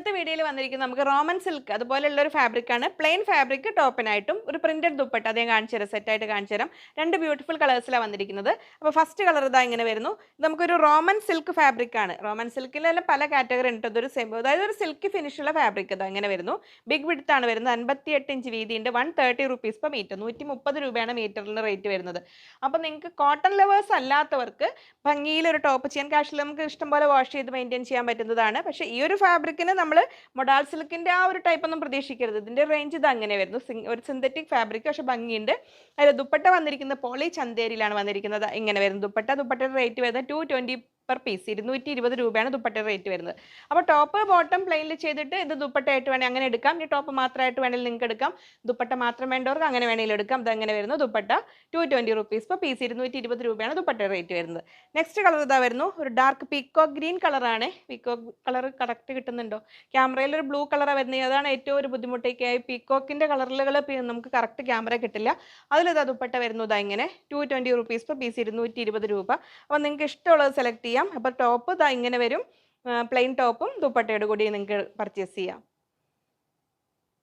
ഇന്നത്തെ വീഡിയോയിൽ വന്നിരിക്കുന്നത് നമുക്ക് റോമൻ സിൽക്ക് അതുപോലെയുള്ള ഒരു ഫാബ്രിക് ആണ്. പ്ലെയിൻ ഫാബ്രിക് ടോപ്പിനായിട്ടും ഒരു പ്രിന്റഡ് ദുപ്പട്ട അതേ കാണിച്ചു തരാം. സെറ്റായിട്ട് കാണിച്ചു തരാം. രണ്ട് ബ്യൂട്ടിഫുൾ കളേഴ്സിലാണ് വന്നിരിക്കുന്നത്. അപ്പോൾ ഫസ്റ്റ് കളർ ഇതാ ഇങ്ങനെ വരുന്നു. ഇത് നമുക്കൊരു റോമൻ സിൽക്ക് ഫാബ്രിക് ആണ്. റോമൻ സിൽക്കിലെല്ലാം പല കാറ്റഗറി ഉണ്ട്. അതൊരു സെമി അതായത് ഒരു സിൽക്ക് ഫിനിഷുള്ള ഫാബ്രിക് ഇതാ ഇങ്ങനെ വരുന്നു. ബിഗ് വിഡ്ത്ത് ആണ് വരുന്നത്. അൻപത്തി എട്ട് inch വീതിയുണ്ട്. One thirty rupees per metre നൂറ്റി മുപ്പത് രൂപയാണ് മീറ്ററിന് റേറ്റ് വരുന്നത്. അപ്പോൾ നിങ്ങൾക്ക് കോട്ടൺ ലവേഴ്സ് അല്ലാത്തവർക്ക് ഭംഗിയിൽ ഒരു ടോപ്പ് ചെയ്യാൻ കാഷിൽ നമുക്ക് ഇഷ്ടംപോലെ വാഷ് ചെയ്ത് മെയിന്റെയിൻ ചെയ്യാൻ പറ്റുന്നതാണ്. പക്ഷേ ഈ ഒരു ഫാബ്രിക്കിന് നമ്മൾ മൊഡാൾ സിൽക്കിന്റെ ആ ഒരു ടൈപ്പ് ഒന്നും പ്രതീക്ഷിക്കരുത്. ഇതിന്റെ റേഞ്ച് ഇത് അങ്ങനെ വരുന്നു. ഒരു സിന്തറ്റിക് ഫാബ്രിക് പക്ഷേ ഭംഗിയുണ്ട്. അതിൽ ദുപ്പട്ട വന്നിരിക്കുന്നത് പോളി ചന്തേരിയിലാണ് വന്നിരിക്കുന്നത്. ഇങ്ങനെ വരുന്നത് ദുപ്പട്ട ദുപ്പട്ടയുടെ റേറ്റ് വരുന്നത് ടു ട്വന്റി പീസ് ഇരുന്നൂറ്റി ഇരുപത് രൂപയാണ് ദുപ്പട്ട റേറ്റ് വരുന്നത്. അപ്പോൾ ടോപ്പ് ബോട്ടം പ്ലെയിനിൽ ചെയ്തിട്ട് ഇത് ദുപ്പട്ടയായിട്ട് വേണമെങ്കിൽ അങ്ങനെ എടുക്കാം. ഇനി ടോപ്പ് മാത്രമായിട്ട് വേണമെങ്കിൽ നിങ്ങൾക്ക് എടുക്കാം. ദുപ്പട്ട മാത്രം വേണ്ടവർക്ക് അങ്ങനെ വേണേലും എടുക്കാം. ഇത് അങ്ങനെ വരുന്നു. ദുപ്പട്ട ടു ട്വന്റി റുപ്പീസ് ഇപ്പോൾ പീസ് ഇരുന്നൂറ്റി ഇരുപത് രൂപയാണ് ദുപ്പട്ട റേറ്റ് വരുന്നത്. നെക്സ്റ്റ് കളർ ഇതാ വരുന്നു. ഒരു ഡാർക്ക് പീക്കോ ഗ്രീൻ കളറാണ് പീക്കോ കളർ കറക്റ്റ് കിട്ടുന്നുണ്ടോ? ക്യാമറയിൽ ഒരു ബ്ലൂ കളറാണ് വരുന്നത് അതാണ് ഏറ്റവും ഒരു ബുദ്ധിമുട്ടൊക്കെ പീക്കോക്കിന്റെ കളറുകൾ നമുക്ക് കറക്റ്റ് ക്യാമറ കിട്ടില്ല. അതിലിതാ ദുപ്പട്ട വരുന്നത് ഇങ്ങനെ. ടു ട്വന്റി റുപ്പീസ് ഇപ്പോൾ പീസ് ഇരുന്നൂറ്റി ഇരുപത് രൂപ. അപ്പോൾ നിങ്ങൾക്ക് ഇഷ്ടമുള്ളത് സെലക്ട് ചെയ്യാം. അപ്പോൾ ടോപ്പ് ഇതാ ഇങ്ങനെ വരും. പ്ലെയിൻ ടോപ്പും ദുപ്പട്ടയോട് കൂടി നിങ്ങൾക്ക് പർച്ചേസ് ചെയ്യാം.